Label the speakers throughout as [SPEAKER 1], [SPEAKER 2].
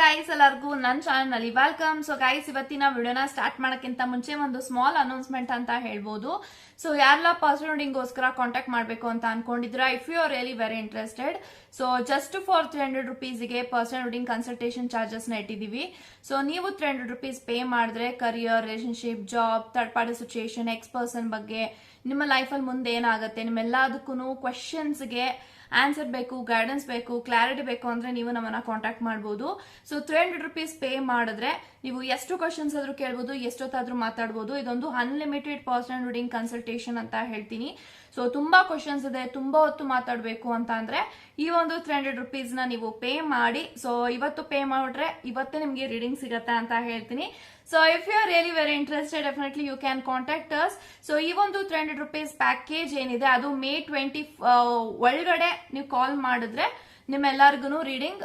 [SPEAKER 1] Guys ಎಲ್ಲರಿಗೂ ನನ್ನ ಚಾನಲ್ನಲ್ಲಿ ವೆಲ್ಕಮ್ ಸೊ ಗೈಸ್ ಇವತ್ತಿನ ವಿಡಿಯೋನ ಸ್ಟಾರ್ಟ್ ಮಾಡೋಕ್ಕಿಂತ ಮುಂಚೆ ಒಂದು ಸ್ಮಾಲ್ ಅನೌನ್ಸ್ಮೆಂಟ್ ಅಂತ ಹೇಳ್ಬೋದು. ಸೊ ಯಾರೆಲ್ಲ ಪರ್ಸನಲ್ ಗೋಸ್ಕರ ಕಾಂಟ್ಯಾಕ್ಟ್ ಮಾಡಬೇಕು ಅಂತ ಅನ್ಕೊಂಡಿದ್ರ if you are really very interested so just for three hundred ರುಪೀಸ್ಗೆ personal wedding consultation ಚಾರ್ಜಸ್ನ ಇಟ್ಟಿದ್ದೀವಿ. ಸೊ ನೀವು ತ್ರೀ ಹಂಡ್ರೆಡ್ ರುಪೀಸ್ ಪೇ ಮಾಡಿದ್ರೆ career relationship job third party situation ex person ಬಗ್ಗೆ ನಿಮ್ಮ ಲೈಫಲ್ಲಿ ಮುಂದೆ ಏನಾಗುತ್ತೆ? ನಿಮ್ಮೆಲ್ಲದಕ್ಕೂ ಕ್ವೆಶನ್ಸ್ಗೆ ಆನ್ಸರ್ ಬೇಕು ಗೈಡೆನ್ಸ್ ಬೇಕು ಕ್ಲಾರಿಟಿ ಬೇಕು ಅಂದರೆ ನೀವು ನಮ್ಮನ್ನು ಕಾಂಟ್ಯಾಕ್ಟ್ ಮಾಡ್ಬೋದು. So three hundred rupees pay ಮಾಡಿದ್ರೆ ನೀವು ಎಷ್ಟು ಕ್ವಶನ್ಸ್ ಆದರೂ ಕೇಳ್ಬೋದು, ಎಷ್ಟೊತ್ತಾದರೂ ಮಾತಾಡ್ಬೋದು. ಇದೊಂದು ಅನ್ಲಿಮಿಟೆಡ್ ಪರ್ಸನಲ್ ರೀಡಿಂಗ್ ಕನ್ಸಲ್ಟೇಷನ್ ಅಂತ ಹೇಳ್ತೀನಿ. ಸೊ ತುಂಬ ಕ್ವಶನ್ಸ್ ಇದೆ, ತುಂಬ ಹೊತ್ತು ಮಾತಾಡಬೇಕು ಅಂತ ಅಂದರೆ ಈ ಒಂದು ತ್ರೀ ಹಂಡ್ರೆಡ್ ರುಪೀಸ್ನ ನೀವು ಪೇ ಮಾಡಿ. ಸೊ ಇವತ್ತು ಪೇ ಮಾಡಿದ್ರೆ ಇವತ್ತೇ ನಿಮಗೆ ರೀಡಿಂಗ್ ಸಿಗತ್ತೆ ಅಂತ ಹೇಳ್ತೀನಿ. So if you are really very interested definitely you can contact us so ಈ ಒಂದು ತ್ರೀ ಹಂಡ್ರೆಡ್ ರುಪೀಸ್ ಪ್ಯಾಕೇಜ್ ಏನಿದೆ, ಅದು ಮೇ ಟ್ವೆಂಟಿ ಒಳಗಡೆ ನೀವು ಕಾಲ್ ಮಾಡಿದ್ರೆ ನಿಮ್ಮೆಲ್ಲರಿಗೂ ರೀಡಿಂಗ್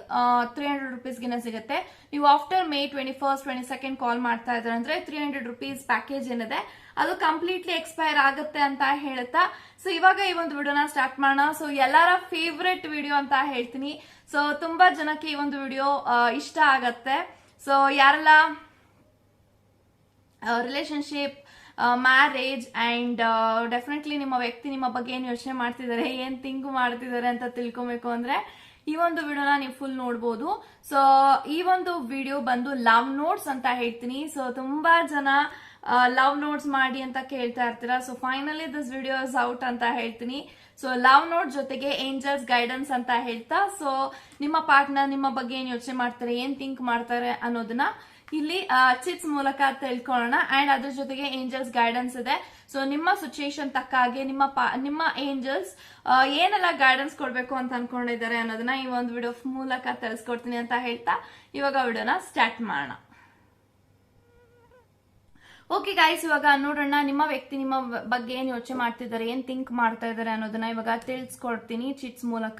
[SPEAKER 1] ತ್ರೀ ಹಂಡ್ರೆಡ್ ರುಪೀಸ್ಗಿನ ಸಿಗುತ್ತೆ. ನೀವು after May twenty first twenty second call ಮಾಡ್ತಾ ಇದ್ರೆ ಅಂದ್ರೆ ತ್ರೀ ಹಂಡ್ರೆಡ್ ರುಪೀಸ್ ಪ್ಯಾಕೇಜ್ ಏನಿದೆ, ಅದು ಕಂಪ್ಲೀಟ್ಲಿ ಎಕ್ಸ್ಪೈರ್ ಆಗುತ್ತೆ ಅಂತ ಹೇಳ್ತಾ. ಸೊ ಇವಾಗ ಈ ಒಂದು ವಿಡಿಯೋನ ಸ್ಟಾರ್ಟ್ ಮಾಡೋಣ. ಸೊ ಎಲ್ಲರ ಫೇವ್ರೆಟ್ ವಿಡಿಯೋ ಅಂತ ಹೇಳ್ತೀನಿ. ಸೊ ತುಂಬಾ ಜನಕ್ಕೆ ಈ ಒಂದು ವಿಡಿಯೋ ಇಷ್ಟ ಆಗತ್ತೆ. ಸೊ ಯಾರೆಲ್ಲ ರಿಲೇಶನ್ಶಿಪ್ ಮ್ಯಾರೇಜ್ ಆ್ಯಂಡ್ ಡೆಫಿನೆಟ್ಲಿ ನಿಮ್ಮ ವ್ಯಕ್ತಿ ನಿಮ್ಮ ಬಗ್ಗೆ ಏನು ಯೋಚನೆ ಮಾಡ್ತಿದ್ದಾರೆ ಏನು ಥಿಂಕ್ ಮಾಡ್ತಿದ್ದಾರೆ ಅಂತ ತಿಳ್ಕೊಬೇಕು ಅಂದರೆ ಈ ಒಂದು ವಿಡಿಯೋನ ನೀವು ಫುಲ್ ನೋಡ್ಬೋದು. ಸೊ ಈ ಒಂದು ವಿಡಿಯೋ ಬಂದು ಲವ್ ನೋಟ್ಸ್ ಅಂತ ಹೇಳ್ತೀನಿ. ಸೊ ತುಂಬಾ ಜನ ಲವ್ ನೋಟ್ಸ್ ಮಾಡಿ ಅಂತ ಕೇಳ್ತಾ ಇರ್ತೀರಾ? So finally this video is out ಅಂತ ಹೇಳ್ತೀನಿ. ಸೊ ಲವ್ ನೋಟ್ ಜೊತೆಗೆ ಏಂಜಲ್ಸ್ ಗೈಡೆನ್ಸ್ ಅಂತ ಹೇಳ್ತಾ ಸೊ ನಿಮ್ಮ ಪಾರ್ಟ್ನರ್ ನಿಮ್ಮ ಬಗ್ಗೆ ಏನು ಯೋಚನೆ ಮಾಡ್ತಾರೆ, ಏನು ಥಿಂಕ್ ಮಾಡ್ತಾರೆ ಅನ್ನೋದನ್ನ ಇಲ್ಲಿ ಚಿಟ್ಸ್ ಮೂಲಕ ತಿಳ್ಕೊಳ್ಳೋಣ. ಅಂಡ್ ಅದ್ರ ಜೊತೆಗೆ ಏಂಜಲ್ಸ್ ಗೈಡೆನ್ಸ್ ಇದೆ. ಸೊ ನಿಮ್ಮ ಸಿಚುಯೇಷನ್ ತಕ್ಕ ಹಾಗೆ ನಿಮ್ಮ ನಿಮ್ಮ ಏಂಜಲ್ಸ್ ಏನೆಲ್ಲ ಗೈಡೆನ್ಸ್ ಕೊಡ್ಬೇಕು ಅಂತ ಅನ್ಕೊಂಡಿದ್ದಾರೆ ಅನ್ನೋದನ್ನ ಈ ಒಂದು ವಿಡಿಯೋ ಮೂಲಕ ತಿಳಿಸ್ಕೊಡ್ತೀನಿ ಅಂತ ಹೇಳ್ತಾ ಇವಾಗ ವಿಡಿಯೋನ ಸ್ಟಾರ್ಟ್ ಮಾಡೋಣ. ಓಕೆ ಗಾಯ್ಸ್ ಇವಾಗ ನೋಡೋಣ ನಿಮ್ಮ ವ್ಯಕ್ತಿ ನಿಮ್ಮ ಬಗ್ಗೆ ಏನು ಯೋಚನೆ ಮಾಡ್ತಿದ್ದಾರೆ, ಏನ್ ಥಿಂಕ್ ಮಾಡ್ತಾ ಇದ್ದಾರೆ ಅನ್ನೋದನ್ನ ಇವಾಗ ತಿಳಿಸ್ಕೊಡ್ತೀನಿ ಚಿಟ್ಸ್ ಮೂಲಕ.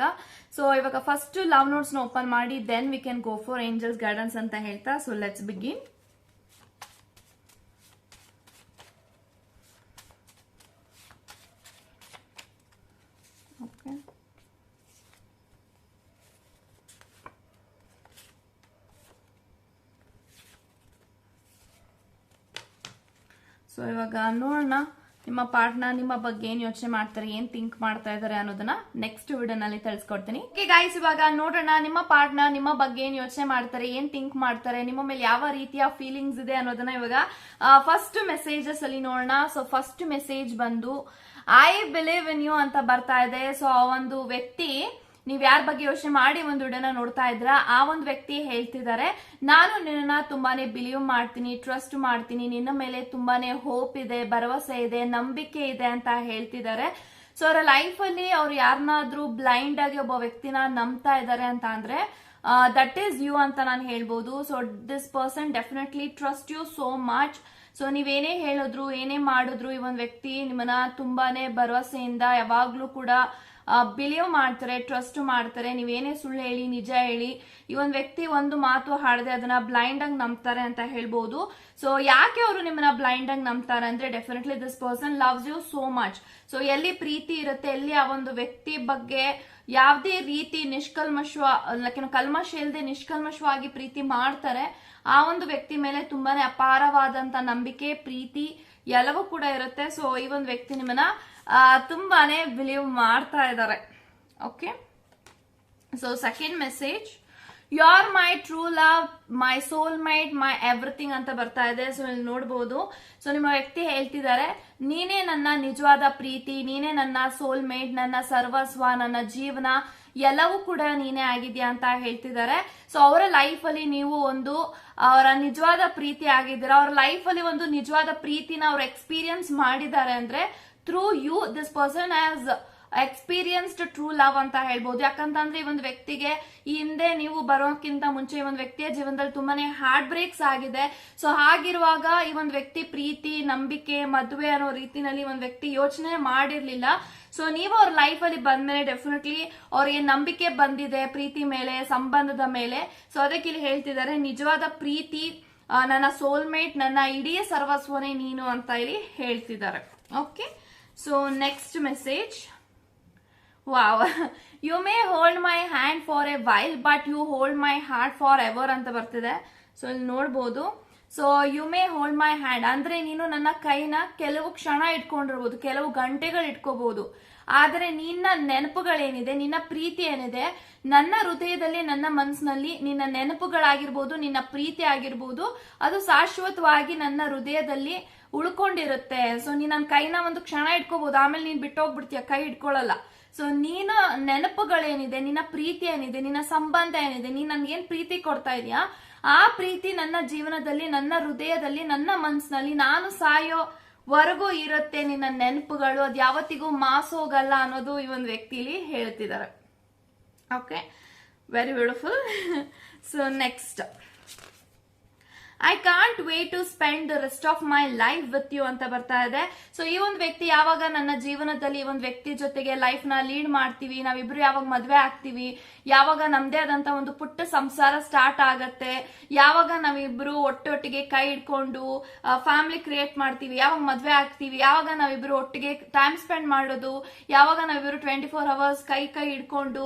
[SPEAKER 1] ಸೊ ಇವಾಗ ಫಸ್ಟ್ ಲವ್ ನೋಟ್ಸ್ನ ಓಪನ್ ಮಾಡಿ then we can go for angels guidance ಅಂತ ಹೇಳ್ತಾ so let's begin okay so ಇವಾಗ ನೋಡೋಣ ನಿಮ್ಮ ಪಾರ್ಟ್ನ ನಿಮ್ಮ ಬಗ್ಗೆ ಏನ್ ಯೋಚನೆ ಮಾಡ್ತಾರೆ, ಏನ್ ಥಿಂಕ್ ಮಾಡ್ತಾ ಇದಾರೆ ಅನ್ನೋದನ್ನ ನೆಕ್ಸ್ಟ್ ವಿಡಿಯೋನಲ್ಲಿ ತಿಳಿಸ್ಕೊಡ್ತೀನಿ. ಗೈಸ್ ಇವಾಗ ನೋಡೋಣ ನಿಮ್ಮ ಪಾರ್ಟ್ನ ನಿಮ್ಮ ಬಗ್ಗೆ ಏನ್ ಯೋಚನೆ ಮಾಡ್ತಾರೆ, ಏನ್ ಥಿಂಕ್ ಮಾಡ್ತಾರೆ, ನಿಮ್ಮ ಮೇಲೆ ಯಾವ ರೀತಿಯ ಫೀಲಿಂಗ್ಸ್ ಇದೆ ಅನ್ನೋದನ್ನ ಇವಾಗ ಫಸ್ಟ್ ಮೆಸೇಜಸ್ ಅಲ್ಲಿ ನೋಡೋಣ. ಸೊ ಫಸ್ಟ್ ಮೆಸೇಜ್ ಬಂದು ಐ ಬಿಲೀವ್ ಇನ್ ಯು ಅಂತ ಬರ್ತಾ ಇದೆ. ಸೊ ಆ ಒಂದು ವ್ಯಕ್ತಿ ನೀವ್ ಯಾರ ಬಗ್ಗೆ ಯೋಚನೆ ಮಾಡಿ ಒಂದು ವಿಡಿಯೋನ ನೋಡ್ತಾ ಇದ್ರ ಆ ಒಂದು ವ್ಯಕ್ತಿ ಹೇಳ್ತಿದ್ದಾರೆ, ನಾನು ನಿನ್ನ ತುಂಬಾನೇ ಬಿಲೀವ್ ಮಾಡ್ತೀನಿ ಟ್ರಸ್ಟ್ ಮಾಡ್ತೀನಿ. ನಿನ್ನ ಮೇಲೆ ತುಂಬಾನೇ ಹೋಪ್ ಇದೆ, ಭರವಸೆ ಇದೆ, ನಂಬಿಕೆ ಇದೆ ಅಂತ ಹೇಳ್ತಿದ್ದಾರೆ. ಸೊ ಅವರ ಲೈಫ್ ಅಲ್ಲಿ ಅವ್ರು ಯಾರನ್ನಾದ್ರೂ ಬ್ಲೈಂಡ್ ಆಗಿ ಒಬ್ಬ ವ್ಯಕ್ತಿನ ನಂಬ್ತಾ ಇದ್ದಾರೆ ಅಂತ ಅಂದ್ರೆ ದಟ್ ಈಸ್ ಯು ಅಂತ ನಾನು ಹೇಳ್ಬೋದು. So this person definitely trust you so much so ನೀವೇನೇ ಹೇಳಿದ್ರು, ಏನೇ ಮಾಡಿದ್ರು ಈ ಒಂದು ವ್ಯಕ್ತಿ ನಿಮ್ಮನ್ನ ತುಂಬಾನೇ ಭರವಸೆಯಿಂದ ಯಾವಾಗ್ಲೂ ಕೂಡ ಬಿಲೀವ್ ಮಾಡ್ತಾರೆ ಟ್ರಸ್ಟ್ ಮಾಡ್ತಾರೆ, ನೀವೇನೇ ಸುಳ್ಳು ಹೇಳಿ, ನಿಜ ಹೇಳಿ, ಈ ಒಂದು ವ್ಯಕ್ತಿ ಒಂದು ಮಾತು ಹಾಡದೆ ಅದನ್ನ ಬ್ಲೈಂಡ್ ಆಗಿ ನಂಬ್ತಾರೆ ಅಂತ ಹೇಳ್ಬೋದು. ಸೊ ಯಾಕೆ ಅವರು ನಿಮ್ಮನ್ನ ಬ್ಲೈಂಡ್ ಆಗಿ ನಂಬ್ತಾರೆ ಅಂದ್ರೆ definitely this person loves you so much so ಎಲ್ಲಿ ಪ್ರೀತಿ ಇರುತ್ತೆ, ಎಲ್ಲಿ ಆ ಒಂದು ವ್ಯಕ್ತಿ ಬಗ್ಗೆ ಯಾವುದೇ ರೀತಿ ನಿಷ್ಕಲ್ಮಶ ಕಲ್ಮಶ ಇಲ್ಲದೆ ನಿಷ್ಕಲ್ಮಶವಾಗಿ ಪ್ರೀತಿ ಮಾಡ್ತಾರೆ, ಆ ಒಂದು ವ್ಯಕ್ತಿ ಮೇಲೆ ತುಂಬಾನೇ ಅಪಾರವಾದಂತ ನಂಬಿಕೆ, ಪ್ರೀತಿ ಎಲ್ಲವೂ ಕೂಡ ಇರುತ್ತೆ. ಸೊ ಈ ಒಂದು ವ್ಯಕ್ತಿ ನಿಮ್ಮನ್ನ ತುಂಬಾನೇ ಬಿಲೀವ್ ಮಾಡ್ತಾ ಇದ್ದಾರೆ. Okay so second message you are my true love my soul mate my everything ಅಂತ ಬರ್ತಾ ಇದೆ. ಸೊ ಇಲ್ಲಿ ನೋಡ್ಬೋದು. ಸೊ ನಿಮ್ಮ ವ್ಯಕ್ತಿ ಹೇಳ್ತಿದ್ದಾರೆ, ನೀನೇ ನನ್ನ ನಿಜವಾದ ಪ್ರೀತಿ, ನೀನೇ ನನ್ನ ಸೋಲ್ ಮೇಟ್ ನನ್ನ ಸರ್ವಸ್ವ, ನನ್ನ ಜೀವನ ಎಲ್ಲವೂ ಕೂಡ ನೀನೇ ಆಗಿದ್ಯಾ ಅಂತ ಹೇಳ್ತಿದ್ದಾರೆ. ಸೊ ಅವರ ಲೈಫ್ ಅಲ್ಲಿ ನೀವು ಒಂದು, ಅವರ ನಿಜವಾದ ಪ್ರೀತಿ ಆಗಿದ್ದೀರಾ? ಅವ್ರ ಲೈಫ್ ಅಲ್ಲಿ ಒಂದು ನಿಜವಾದ ಪ್ರೀತಿನ ಅವ್ರು ಎಕ್ಸ್ಪೀರಿಯನ್ಸ್ ಮಾಡಿದ್ದಾರೆ ಅಂದ್ರೆ through you this person as experienced true love ಅಂತ ಹೇಳ್ಬೋದು. ಯಾಕಂತಂದ್ರೆ ಈ ಒಂದು ವ್ಯಕ್ತಿಗೆ ಈ ಹಿಂದೆ ನೀವು ಬರೋಕ್ಕಿಂತ ಮುಂಚೆ ಈ ಒಂದು ವ್ಯಕ್ತಿಯ ಜೀವನದಲ್ಲಿ ತುಂಬಾನೇ ಹಾರ್ಟ್ ಬ್ರೇಕ್ಸ್ ಆಗಿದೆ. ಸೊ ಹಾಗಿರುವಾಗ ಈ ಒಂದು ವ್ಯಕ್ತಿ ಪ್ರೀತಿ, ನಂಬಿಕೆ, ಮದುವೆ ಅನ್ನೋ ರೀತಿನಲ್ಲಿ ಒಂದು ವ್ಯಕ್ತಿ ಯೋಚನೆ ಮಾಡಿರ್ಲಿಲ್ಲ. ಸೊ ನೀವು ಅವ್ರ ಲೈಫ್ ಅಲ್ಲಿ ಬಂದ್ಮೇಲೆ ಡೆಫಿನೆಟ್ಲಿ ಅವ್ರಿಗೆ ನಂಬಿಕೆ ಬಂದಿದೆ, ಪ್ರೀತಿ ಮೇಲೆ, ಸಂಬಂಧದ ಮೇಲೆ. ಸೊ ಅದಕ್ಕೆ ಇಲ್ಲಿ ಹೇಳ್ತಿದ್ದಾರೆ, ನಿಜವಾದ ಪ್ರೀತಿ ನನ್ನ ಸೋಲ್ಮೇಟ್ ನನ್ನ ಇಡೀ ಸರ್ವಸ್ವನೇ ನೀನು ಅಂತ ಇಲ್ಲಿ ಹೇಳ್ತಿದ್ದಾರೆ. Okay next message wow you may hold my hand for a while but you hold my heart forever ಅಂತ ಬರ್ತಿದೆ. ಸೊ ಇಲ್ಲಿ ನೋಡ್ಬೋದು. So you may hold my hand ಅಂದ್ರೆ ನೀನು ನನ್ನ ಕೈನ ಕೆಲವು ಕ್ಷಣ ಇಟ್ಕೊಂಡಿರ್ಬೋದು, ಕೆಲವು ಗಂಟೆಗಳು ಇಟ್ಕೋಬಹುದು ಆದರೆ ನಿನ್ನ ನೆನಪುಗಳೇನಿದೆ, ನಿನ್ನ ಪ್ರೀತಿ ಏನಿದೆ, ನನ್ನ ಹೃದಯದಲ್ಲಿ, ನನ್ನ ಮನಸ್ಸಿನಲ್ಲಿ ನಿನ್ನ ನೆನಪುಗಳಾಗಿರ್ಬೋದು, ನಿನ್ನ ಪ್ರೀತಿ ಆಗಿರ್ಬೋದು, ಅದು ಶಾಶ್ವತವಾಗಿ ನನ್ನ ಹೃದಯದಲ್ಲಿ ಉಳ್ಕೊಂಡಿರುತ್ತೆ. ಸೊ ನೀನ್ ನನ್ನ ಕೈನ ಒಂದು ಕ್ಷಣ ಇಟ್ಕೋಬಹುದು ಆಮೇಲೆ ನೀನ್ ಬಿಟ್ಟೋಗ್ಬಿಡ್ತೀಯ? ಕೈ ಇಟ್ಕೊಳ್ಳಲ್ಲ. ಸೊ ನೀನ ನೆನಪುಗಳೇನಿದೆ? ನಿನ್ನ ಪ್ರೀತಿ ಏನಿದೆ? ನಿನ್ನ ಸಂಬಂಧ ಏನಿದೆ? ನೀನ್ ನನ್ಗೇನ್ ಪ್ರೀತಿ ಕೊಡ್ತಾ ಇದೀಯಾ? ಆ ಪ್ರೀತಿ ನನ್ನ ಜೀವನದಲ್ಲಿ, ನನ್ನ ಹೃದಯದಲ್ಲಿ, ನನ್ನ ಮನ್ಸಿನಲ್ಲಿ ನಾನು ಸಾಯೋ ವರೆಗೂ ಇರುತ್ತೆ ನಿನ್ನ ನೆನಪುಗಳು. ಅದು ಯಾವತ್ತಿಗೂ ಮಾಸೋಗಲ್ಲ ಅನ್ನೋದು ಈ ಒಂದು ವ್ಯಕ್ತಿಲಿ ಹೇಳ್ತಿದ್ದಾರೆ okay very beautiful so next I can't wait to spend the rest of my life with you ಅಂತ ಬರ್ತಾ ಇದೆ. ಸೊ ಈ ಒಂದು ವ್ಯಕ್ತಿ ಯಾವಾಗ ನನ್ನ ಜೀವನದಲ್ಲಿ ಈ ಒಂದು ವ್ಯಕ್ತಿ ಜೊತೆಗೆ ಲೈಫ್ನ ಲೀಡ್ ಮಾಡ್ತೀವಿ, ನಾವಿಬ್ರು ಯಾವಾಗ ಮದ್ವೆ ಆಗ್ತೀವಿ ಯಾವಾಗ ನಮ್ದೇ ಆದಂತ ಒಂದು ಪುಟ್ಟ ಸಂಸಾರ ಸ್ಟಾರ್ಟ್ ಆಗತ್ತೆ, ಯಾವಾಗ ನಾವಿಬ್ರು ಒಟ್ಟೊಟ್ಟಿಗೆ ಕೈ ಇಟ್ಕೊಂಡು ಫ್ಯಾಮಿಲಿ ಕ್ರಿಯೇಟ್ ಮಾಡ್ತೀವಿ, ಯಾವಾಗ ಮದ್ವೆ ಆಗ್ತೀವಿ, ಯಾವಾಗ ನಾವಿಬ್ರು ಒಟ್ಟಿಗೆ ಟೈಮ್ ಸ್ಪೆಂಡ್ ಮಾಡೋದು, ಯಾವಾಗ ನಾವಿಬ್ರು ಟ್ವೆಂಟಿ ಫೋರ್ ಅವರ್ಸ್ ಕೈ ಕೈ ಇಟ್ಕೊಂಡು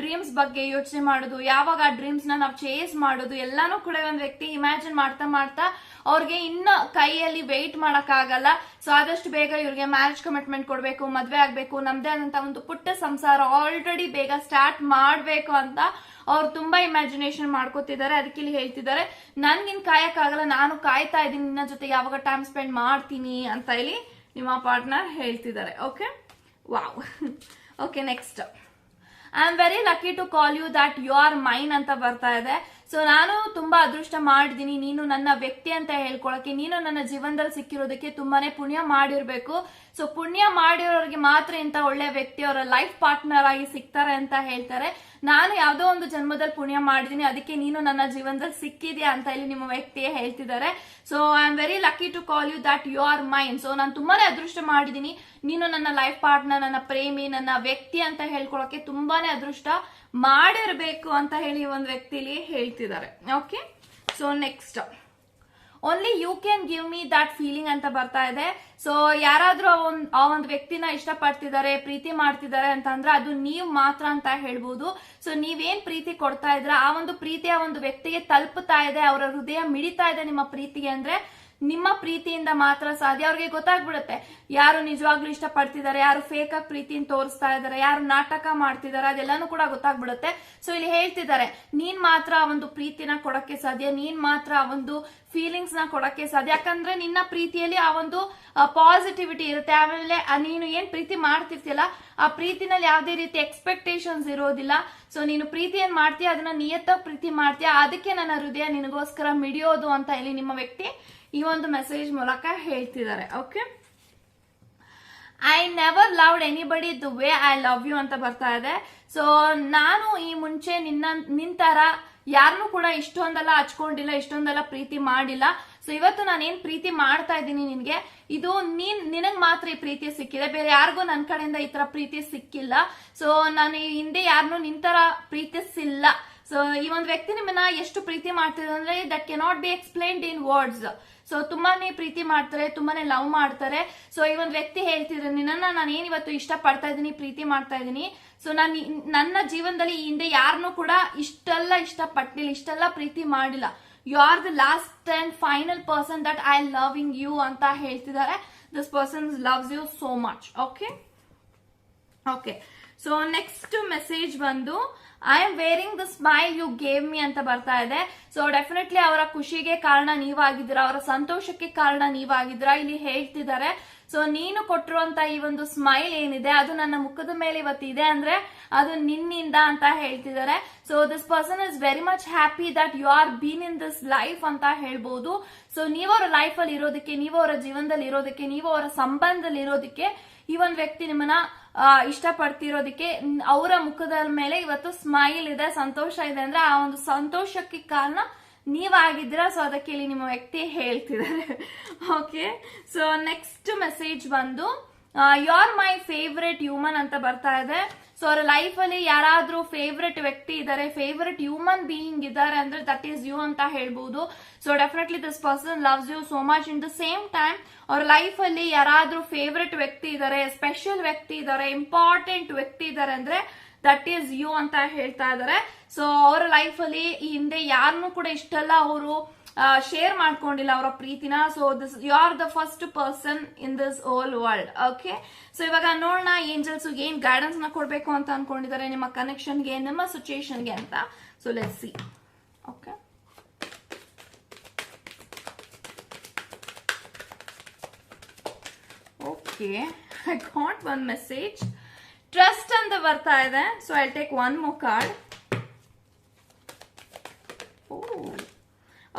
[SPEAKER 1] ಡ್ರೀಮ್ಸ್ ಬಗ್ಗೆ ಯೋಚನೆ ಮಾಡೋದು, ಯಾವಾಗ ಆ ಡ್ರೀಮ್ಸ್ನ ನಾವು ಚೇಸ್ ಮಾಡೋದು, ಎಲ್ಲಾನು ಕೂಡ ಒಂದು ವ್ಯಕ್ತಿ ಇಮ್ಯಾಜಿನ್ ಮಾಡ್ತಾ ಮಾಡ್ತಾ ಅವ್ರಿಗೆ ಇನ್ನ ಕೈಯಲ್ಲಿ ವೆಯ್ಟ್ ಮಾಡೋಕ್ಕಾಗಲ್ಲ ಸೊ ಆದಷ್ಟು ಬೇಗ ಇವ್ರಿಗೆ ಮ್ಯಾರೇಜ್ ಕಮಿಟ್ಮೆಂಟ್ ಕೊಡಬೇಕು, ಮದ್ವೆ ಆಗ್ಬೇಕು, ನಮ್ದೇ ಆದಂತ ಒಂದು ಪುಟ್ಟ ಸಂಸಾರ ಆಲ್ರೆಡಿ ಬೇಗ ಸ್ಟಾರ್ಟ್ ಮಾಡ್ಬೇಕು. ಅಂತ ಅವ್ರು ತುಂಬಾ ಇಮ್ಯಾಜಿನೇಷನ್ ಮಾಡ್ಕೋತಿದ್ದಾರೆ, ಅದಕ್ಕೆ ಇಲ್ಲಿ ಹೇಳ್ತಿದ್ದಾರೆ, ನನ್ಗಿನ್ ಕಾಯಕ್ಕಾಗಲ್ಲ, ನಾನು ಕಾಯ್ತಾ ಇದ್ದೀನಿ, ನಿನ್ನ ಜೊತೆ ಯಾವಾಗ ಟೈಮ್ ಸ್ಪೆಂಡ್ ಮಾಡ್ತೀನಿ ಅಂತ ಇಲ್ಲಿ ನಿಮ್ಮ ಪಾರ್ಟ್ನರ್ ಹೇಳ್ತಿದ್ದಾರೆ. Okay wow okay next I am very lucky to call you that you are mine ಅಂತ ಬರ್ತಾ ಇದೆ. ಸೊ ನಾನು ತುಂಬಾ ಅದೃಷ್ಟ ಮಾಡಿದೀನಿ. ನೀನು ನನ್ನ ವ್ಯಕ್ತಿ ಅಂತ ಹೇಳ್ಕೊಳಕ್ಕೆ, ನೀನು ನನ್ನ ಜೀವನದಲ್ಲಿ ಸಿಕ್ಕಿರೋದಕ್ಕೆ ತುಂಬಾನೇ ಪುಣ್ಯ ಮಾಡಿರ್ಬೇಕು. ಸೊ ಪುಣ್ಯ ಮಾಡಿರೋರಿಗೆ ಮಾತ್ರ ಇಂತ ಒಳ್ಳೆ ವ್ಯಕ್ತಿ ಅವರ ಲೈಫ್ ಪಾರ್ಟ್ನರ್ ಆಗಿ ಸಿಗ್ತಾರೆ ಅಂತ ಹೇಳ್ತಾರೆ. ನಾನು ಯಾವುದೋ ಒಂದು ಜನ್ಮದಲ್ಲಿ ಪುಣ್ಯ ಮಾಡಿದೀನಿ, ಅದಕ್ಕೆ ನೀನು ನನ್ನ ಜೀವನದಲ್ಲಿ ಸಿಕ್ಕಿದ್ಯಾ ಅಂತ ಇಲ್ಲಿ ನಿಮ್ಮ ವ್ಯಕ್ತಿಯೇ ಹೇಳ್ತಿದ್ದಾರೆ. So I am very lucky to call you that you are mind so ನಾನು ತುಂಬಾನೇ ಅದೃಷ್ಟ ಮಾಡಿದೀನಿ. ನೀನು ನನ್ನ ಲೈಫ್ ಪಾರ್ಟ್ನರ್ ನನ್ನ ಪ್ರೇಮಿ, ನನ್ನ ವ್ಯಕ್ತಿ ಅಂತ ಹೇಳ್ಕೊಳಕ್ಕೆ ತುಂಬಾನೇ ಅದೃಷ್ಟ ಮಾಡಿರ್ಬೇಕು ಅಂತ ಹೇಳಿ ಒಂದು ವ್ಯಕ್ತಿಲಿ ಹೇಳ್ತಿದ್ದಾರೆ okay so next only you can give me that feeling ಅಂತ ಬರ್ತಾ ಇದೆ. ಸೊ ಯಾರಾದ್ರೂ ಆ ಒಂದ್ ವ್ಯಕ್ತಿನ ಇಷ್ಟಪಡ್ತಿದ್ದಾರೆ, ಪ್ರೀತಿ ಮಾಡ್ತಿದ್ದಾರೆ ಅಂತ ಅಂದ್ರೆ ಅದು ನೀವು ಮಾತ್ರ ಅಂತ ಹೇಳ್ಬೋದು. ಸೊ ನೀವೇನ್ ಪ್ರೀತಿ ಕೊಡ್ತಾ ಇದ್ರ? ಆ ಒಂದು ಪ್ರೀತಿ ಆ ಒಂದು ವ್ಯಕ್ತಿಗೆ ತಲುಪುತ್ತಾ ಇದೆ, ಅವರ ಹೃದಯ ಮಿಡಿತಾ ಇದೆ ನಿಮ್ಮ ಪ್ರೀತಿಗೆ ಅಂದ್ರೆ ನಿಮ್ಮ ಪ್ರೀತಿಯಿಂದ ಮಾತ್ರ ಸಾಧ್ಯ. ಅವ್ರಿಗೆ ಗೊತ್ತಾಗ್ಬಿಡುತ್ತೆ. ಯಾರು ನಿಜವಾಗ್ಲೂ ಇಷ್ಟಪಡ್ತಿದ್ದಾರೆ, ಯಾರು ಫೇಕ್ ಆಗಿ ಪ್ರೀತಿನ ತೋರಿಸ್ತಾ ಇದ್ದಾರೆ, ಯಾರು ನಾಟಕ ಮಾಡ್ತಿದ್ದಾರೆ, ಅದೆಲ್ಲಾನು ಕೂಡ ಗೊತ್ತಾಗ್ಬಿಡುತ್ತೆ. ಸೊ ಇಲ್ಲಿ ಹೇಳ್ತಿದ್ದಾರೆ, ನೀನ್ ಮಾತ್ರ ಒಂದು ಪ್ರೀತಿನ ಕೊಡಕ್ಕೆ ಸಾಧ್ಯ, ನೀನ್ ಮಾತ್ರ ಆ ಒಂದು ಫೀಲಿಂಗ್ಸ್ನ ಕೊಡಕ್ಕೆ ಸಾಧ್ಯ. ಯಾಕಂದ್ರೆ ನಿನ್ನ ಪ್ರೀತಿಯಲ್ಲಿ ಆ ಒಂದು ಪಾಸಿಟಿವಿಟಿ ಇರುತ್ತೆ. ಆಮೇಲೆ ನೀನು ಏನ್ ಪ್ರೀತಿ ಮಾಡ್ತಿರ್ತಿಲ್ಲ ಆ ಪ್ರೀತಿನಲ್ಲಿ ಯಾವುದೇ ರೀತಿ ಎಕ್ಸ್ಪೆಕ್ಟೇಷನ್ಸ್ ಇರೋದಿಲ್ಲ. ಸೊ ನೀನು ಪ್ರೀತಿ ಏನ್ ಮಾಡ್ತೀಯ, ಅದನ್ನ ನಿಯತ್ತ ಪ್ರೀತಿ ಮಾಡ್ತೀಯ. ಅದಕ್ಕೆ ನನ್ನ ಹೃದಯ ನಿನಗೋಸ್ಕರ ಮಿಡಿಯೋದು ಅಂತ ಇಲ್ಲಿ ನಿಮ್ಮ ವ್ಯಕ್ತಿ ಈ ಒಂದು ಮೆಸೇಜ್ ಮೂಲಕ ಹೇಳ್ತಿದ್ದಾರೆ okay I never loved anybody the way I love you ಅಂತ ಬರ್ತಾ ಇದೆ. ಸೊ ನಾನು ಈ ಮುಂಚೆ ನಿನ್ನ ನಿಂತರ ಯಾರನ್ನೂ ಕೂಡ ಇಷ್ಟೊಂದೆಲ್ಲ ಹಚ್ಕೊಂಡಿಲ್ಲ, ಇಷ್ಟೊಂದೆಲ್ಲ ಪ್ರೀತಿ ಮಾಡಿಲ್ಲ. ಸೊ ಇವತ್ತು ನಾನು ಏನ್ ಪ್ರೀತಿ ಮಾಡ್ತಾ ಇದ್ದೀನಿ ನಿನ್ಗೆ, ಇದು ನೀನ್, ನಿನಗ್ ಮಾತ್ರ ಈ ಪ್ರೀತಿ ಸಿಕ್ಕಿದೆ. ಬೇರೆ ಯಾರಿಗೂ ನನ್ನ ಕಡೆಯಿಂದ ಈ ತರ ಪ್ರೀತಿ ಸಿಕ್ಕಿಲ್ಲ. ಸೊ ನಾನು ಹಿಂದೆ ಯಾರನ್ನೂ ನಿಂತರ ಪ್ರೀತಿಸಿಲ್ಲ. ಸೊ ಈ ಒಂದು ವ್ಯಕ್ತಿ ನಿಮ್ಮನ್ನ ಎಷ್ಟು ಪ್ರೀತಿ ಮಾಡ್ತಿದೆ ಅಂದ್ರೆ that cannot be explained in words so ತುಂಬಾನೇ ಪ್ರೀತಿ ಮಾಡ್ತಾರೆ, ತುಂಬಾನೇ ಲವ್ ಮಾಡ್ತಾರೆ. ಸೊ ಈ ಒಂದು ವ್ಯಕ್ತಿ ಹೇಳ್ತಿದ್ರೆ ನಿನ್ನ ನಾನು ಏನಿವತ್ತು ಇಷ್ಟ ಪಡ್ತಾ ಇದ್ದೀನಿ, ಪ್ರೀತಿ ಮಾಡ್ತಾ ಇದ್ದೀನಿ. ಸೊ ನಾನು ನನ್ನ ಜೀವನದಲ್ಲಿ ಈ ಹಿಂದೆ ಯಾರನ್ನು ಕೂಡ ಇಷ್ಟೆಲ್ಲ ಇಷ್ಟ ಪಟ್ಟಿಲ್ಲ ಇಷ್ಟೆಲ್ಲ ಪ್ರೀತಿ ಮಾಡಿಲ್ಲ. You are the last and final person that I loving you ಅಂತ ಹೇಳ್ತಿದ್ದಾರೆ. This person loves you so much okay okay so next message ಬಂದು I am wearing the smile you gave me ಅಂತ ಬರ್ತಾ ಇದೆ. ಸೊ ಡೆಫಿನೆಟ್ಲಿ ಅವರ ಖುಷಿಗೆ ಕಾರಣ ನೀವಾಗಿದ್ದೀರಾ, ಅವರ ಸಂತೋಷಕ್ಕೆ ಕಾರಣ ನೀವಾಗಿದ್ದೀರಾ, ಇಲ್ಲಿ ಹೇಳ್ತಿದ್ದಾರೆ. ಸೊ ನೀನು ಕೊಟ್ಟಿರುವಂತ ಈ ಒಂದು ಸ್ಮೈಲ್ ಏನಿದೆ, ಅದು ನನ್ನ ಮುಖದ ಮೇಲೆ ಇವತ್ತು ಇದೆ ಅಂದ್ರೆ ಅದು ನಿನ್ನಿಂದ ಅಂತ ಹೇಳ್ತಿದ್ದಾರೆ. So this person is very much happy that you are been in this life ಅಂತ ಹೇಳ್ಬೋದು. ಸೊ ಅವರ ಲೈಫ್ ಅಲ್ಲಿ ಇರೋದಕ್ಕೆ, ನೀವು ಅವರ ಜೀವನದಲ್ಲಿ ಇರೋದಕ್ಕೆ, ನೀವು ಅವರ ಸಂಬಂಧದಲ್ಲಿ ಇರೋದಕ್ಕೆ ಈ ಒಂದು ವ್ಯಕ್ತಿ ನಿಮ್ಮನ್ನ ಇಷ್ಟಪಡ್ತಿರೋದಕ್ಕೆ ಅವರ ಮುಖದ ಮೇಲೆ ಇವತ್ತು ಸ್ಮೈಲ್ ಇದೆ, ಸಂತೋಷ ಇದೆ ಅಂದ್ರೆ ಆ ಒಂದು ಸಂತೋಷಕ್ಕೆ ಕಾರಣ ನೀವಾಗಿದ್ದೀರಾ ಸೊ ಅದಕ್ಕೆ ಇಲ್ಲಿ ನಿಮ್ಮ ವ್ಯಕ್ತಿ ಹೇಳ್ತಿದ್ದಾರೆ. ಓಕೆ ಸೊ ನೆಕ್ಸ್ಟ್ ಮೆಸೇಜ್ ಬಂದು you are my favourite human ಅಂತ ಬರ್ತಾ ಇದೆ. ಸೊ ಅವ್ರ ಲೈಫ್ ಅಲ್ಲಿ ಯಾರಾದ್ರೂ ಫೇವ್ರೆಟ್ ವ್ಯಕ್ತಿ ಇದ್ದಾರೆ ಫೇವ್ರೆಟ್ ಹ್ಯೂಮನ್ ಬೀಯಿಂಗ್ ಇದ್ದಾರೆ ಅಂದ್ರೆ ದಟ್ ಈಸ್ ಯು ಅಂತ ಹೇಳ್ಬಹುದು so definitely this person loves you so much in the same time ಅವ್ರ ಲೈಫ್ ಅಲ್ಲಿ ಯಾರಾದ್ರೂ ಫೇವ್ರೆಟ್ ವ್ಯಕ್ತಿ ಇದ್ದಾರೆ ಸ್ಪೆಷಲ್ ವ್ಯಕ್ತಿ ಇದ್ದಾರೆ ಇಂಪಾರ್ಟೆಂಟ್ ವ್ಯಕ್ತಿ ಇದ್ದಾರೆ ಅಂದ್ರೆ ದಟ್ ಈಸ್ ಯು ಅಂತ ಹೇಳ್ತಾ ಇದ್ದಾರೆ ಸೊ ಅವರ ಲೈಫ್ ಅಲ್ಲಿ ಈ ಹಿಂದೆ ಯಾರನ್ನೂ ಕೂಡ ಇಷ್ಟೆಲ್ಲ ಅವರು. ಶೇರ್ ಮಾಡ್ಕೊಂಡಿಲ್ಲ ಅವರ ಪ್ರೀತಿನ. So this you are the first person in this whole world okay so ಇವಾಗ ನೋಡೋಣ ಏಂಜಲ್ಸ್ ಏನ್ ಗೈಡೆನ್ಸ್ನ ಕೊಡ್ಬೇಕು ಅಂತ ಅನ್ಕೊಂಡಿದ್ದಾರೆ, ನಿಮ್ಮ ಕನೆಕ್ಷನ್ಗೆ ನಿಮ್ಮ ಸಿಚುಯೇಷನ್ಗೆ ಅಂತ. So let see okay okay I can't one message trust ಅಂತ ಬರ್ತಾ ಇದೆ. So I take one more card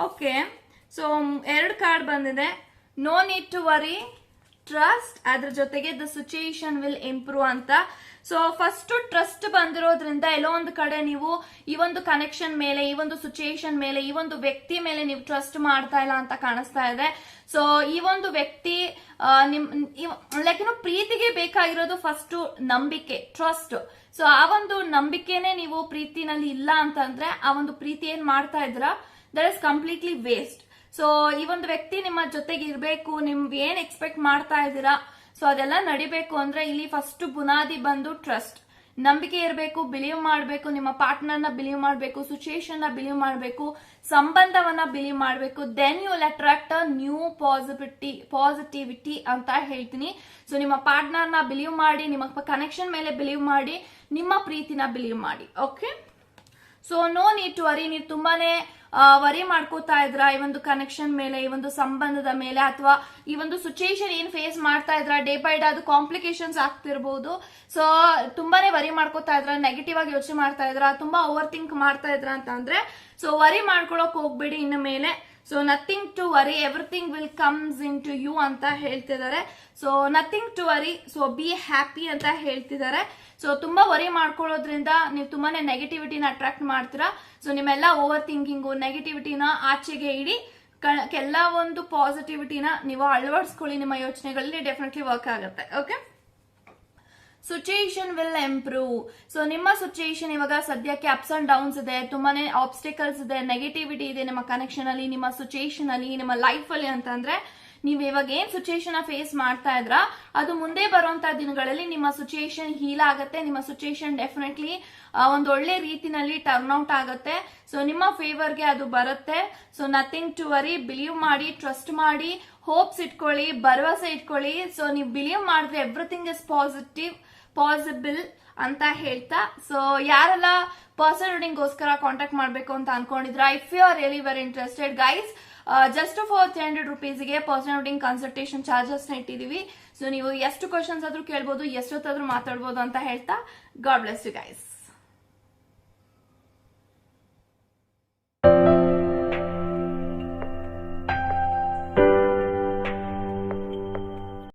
[SPEAKER 1] okay so ಎರಡು ಕಾರ್ಡ್ ಬಂದಿದೆ. No need to worry trust ಅದ್ರ ಜೊತೆಗೆ ದ ಸಿಚುಯೇಷನ್ ವಿಲ್ ಇಂಪ್ರೂವ್ ಅಂತ. ಸೊ ಫಸ್ಟ್ ಟ್ರಸ್ಟ್ ಬಂದಿರೋದ್ರಿಂದ ಎಲ್ಲೋ ಒಂದು ಕಡೆ ನೀವು ಈ ಒಂದು ಕನೆಕ್ಷನ್ ಮೇಲೆ, ಈ ಒಂದು ಸಿಚುಯೇಷನ್ ಮೇಲೆ, ಈ ಒಂದು ವ್ಯಕ್ತಿ ಮೇಲೆ ನೀವು ಟ್ರಸ್ಟ್ ಮಾಡ್ತಾ ಇಲ್ಲ ಅಂತ ಕಾಣಿಸ್ತಾ ಇದೆ. ಸೊ ಈ ಒಂದು ವ್ಯಕ್ತಿ ನಿಮ್ ಲೈಕ್ ಏನು ಪ್ರೀತಿಗೆ ಬೇಕಾಗಿರೋದು ಫಸ್ಟ್ ನಂಬಿಕೆ ಟ್ರಸ್ಟ್ ಸೊ ಆ ಒಂದು ನಂಬಿಕೆನೆ ನೀವು ಪ್ರೀತಿನಲ್ಲಿ ಇಲ್ಲ ಅಂತಂದ್ರೆ ಆ ಒಂದು ಪ್ರೀತಿ ಏನ್ ಮಾಡ್ತಾ ಇದ್ರ? That is completely waste so ಈ ಒಂದು ವ್ಯಕ್ತಿ ನಿಮ್ಮ ಜೊತೆಗೆ ಇರಬೇಕು ನಿಮ್ಗೆ ಏನ್ ಎಕ್ಸ್ಪೆಕ್ಟ್ ಮಾಡ್ತಾ ಇದ್ದೀರಾ ಸೊ ಅದೆಲ್ಲ ನಡಿಬೇಕು ಅಂದ್ರೆ ಇಲ್ಲಿ ಫಸ್ಟ್ ಬುನಾದಿ ಬಂದು ಟ್ರಸ್ಟ್ ನಂಬಿಕೆ ಇರಬೇಕು ಬಿಲೀವ್ ಮಾಡಬೇಕು, ನಿಮ್ಮ ಪಾರ್ಟ್ನರ್ನ ಬಿಲೀವ್ ಮಾಡಬೇಕು ಸಿಚುಯೇಷನ್ನ ಬಿಲೀವ್ ಮಾಡಬೇಕು, ಸಂಬಂಧವನ್ನ ಬಿಲೀವ್ ಮಾಡಬೇಕು then you will attract a new possibility positivity ಅಂತ ಹೇಳ್ತೀನಿ. ಸೊ ನಿಮ್ಮ ಪಾರ್ಟ್ನರ್ನ ಬಿಲೀವ್ ಮಾಡಿ, ನಿಮ್ಮ ಕನೆಕ್ಷನ್ ಮೇಲೆ ಬಿಲೀವ್ ಮಾಡಿ, ನಿಮ್ಮ ಪ್ರೀತಿನ ಬಿಲೀವ್ ಮಾಡಿ okay so no need to worry ನೀವು ತುಂಬಾನೇ ವರಿ ಮಾಡ್ಕೋತಾ ಇದ್ರ, ಈ ಒಂದು ಕನೆಕ್ಷನ್ ಮೇಲೆ, ಈ ಒಂದು ಸಂಬಂಧದ ಮೇಲೆ ಅಥವಾ ಈ ಒಂದು ಸಿಚುಯೇಷನ್ ಏನ್ ಫೇಸ್ ಮಾಡ್ತಾ ಇದ್ರ ಡೇ ಬೈ ಡೇ ಅದು ಕಾಂಪ್ಲಿಕೇಶನ್ಸ್ ಆಗ್ತಿರ್ಬೋದು. ಸೊ ತುಂಬಾನೇ ವರಿ ಮಾಡ್ಕೋತಾ ಇದ್ರ ನೆಗೆಟಿವ್ ಆಗಿ ಯೋಚನೆ ಮಾಡ್ತಾ ಇದ್ರ, ತುಂಬಾ ಓವರ್ ಥಿಂಕ್ ಮಾಡ್ತಾ ಇದ್ರ ಅಂತ ಅಂದ್ರೆ ಸೊ ವರಿ ಮಾಡ್ಕೊಳಕ್ ಹೋಗ್ಬೇಡಿ ಇನ್ನು ಮೇಲೆ. So nothing to worry everything will comes in to you ಅಂತ ಹೇಳ್ತಿದ್ದಾರೆ. So nothing to worry so be happy ಅಂತ ಹೇಳ್ತಿದ್ದಾರೆ. ಸೊ ತುಂಬಾ ವರಿ ಮಾಡ್ಕೊಳ್ಳೋದ್ರಿಂದ ನೀವು ತುಂಬಾನೇ ನೆಗೆಟಿವಿಟಿನ ಅಟ್ರಾಕ್ಟ್ ಮಾಡ್ತೀರಾ. ಸೊ ನಿಮ್ಮೆಲ್ಲ ಓವರ್ ಥಿಂಕಿಂಗು ನೆಗೆಟಿವಿಟಿನ ಆಚೆಗೆ ಇಡಿ. ಕ- ಕೆಲ ಒಂದು ಪಾಸಿಟಿವಿಟಿನ ನೀವು ಅಳವಡಿಸ್ಕೊಳ್ಳಿ. ನಿಮ್ಮ ಯೋಚನೆಗಳಲ್ಲಿ ಡೆಫಿನೆಟ್ಲಿ ವರ್ಕ್ ಆಗುತ್ತೆ. Okay situation will improve so ನಿಮ್ಮ ಸಿಚುಯೇಷನ್ ಇವಾಗ ಸದ್ಯಕ್ಕೆ ಅಪ್ಸ್ ಅಂಡ್ ಡೌನ್ಸ್ ಇದೆ. ತುಂಬಾನೇ ಆಬ್ಸ್ಟಿಕಲ್ಸ್ ಇದೆ ನೆಗೆಟಿವಿಟಿ ಇದೆ ನಿಮ್ಮ ಕನೆಕ್ಷನ್ ಅಲ್ಲಿ, ನಿಮ್ಮ ಸಿಚುಯೇಷನ್ ಅಲ್ಲಿ, ನಿಮ್ಮ ಲೈಫ್ ಅಲ್ಲಿ ಅಂತಂದ್ರೆ ನೀವು ಇವಾಗ ಏನ್ ಸಿಚುಯೇಷನ್ ಫೇಸ್ ಮಾಡ್ತಾ ಇದ್ರ, ಅದು ಮುಂದೆ ಬರುವಂತ ದಿನಗಳಲ್ಲಿ ನಿಮ್ಮ ಸಿಚುಯೇಷನ್ ಹೀಲ್ ಆಗುತ್ತೆ. ನಿಮ್ಮ ಸಿಚುಯೇಷನ್ ಡೆಫಿನೆಟ್ಲಿ ಒಂದು ಒಳ್ಳೆ ರೀತಿನಲ್ಲಿ ಟರ್ನ್ ಔಟ್ ಆಗುತ್ತೆ. ಸೊ ನಿಮ್ಮ ಫೇವರ್ಗೆ ಅದು ಬರುತ್ತೆ. So nothing to worry believe ಮಾಡಿ ಟ್ರಸ್ಟ್ ಮಾಡಿ ಹೋಪ್ಸ್ ಇಟ್ಕೊಳ್ಳಿ, ಭರವಸೆ ಇಟ್ಕೊಳ್ಳಿ. ಸೊ ನೀವು ಬಿಲೀವ್ ಮಾಡಿದ್ರೆ ಎವ್ರಿಥಿಂಗ್ ಇಸ್ ಪಾಸಿಟಿವ್ ಪಾಸಿಬಲ್ ಅಂತ ಹೇಳ್ತಾ. ಸೊ ಯಾರೆಲ್ಲ ಪರ್ಸನ್ ರೀಡಿಂಗ್ಗೋಸ್ಕರ ಕಾಂಟ್ಯಾಕ್ಟ್ ಮಾಡಬೇಕು ಅಂತ ಅನ್ಕೊಂಡಿದ್ರ? If you are really very interested guys just for three hundred ರುಪೀಸ್ಗೆ personal reading consultation charges ಇಟ್ಟಿದ್ದೀವಿ ಸೊ ನೀವು ಎಷ್ಟು ಕ್ವಶನ್ಸ್ ಆದ್ರೂ ಕೇಳ್ಬೋದು, ಎಷ್ಟೊತ್ತಾದ್ರೂ ಮಾತಾಡ್ಬೋದು ಅಂತ ಹೇಳ್ತಾ. God bless you guys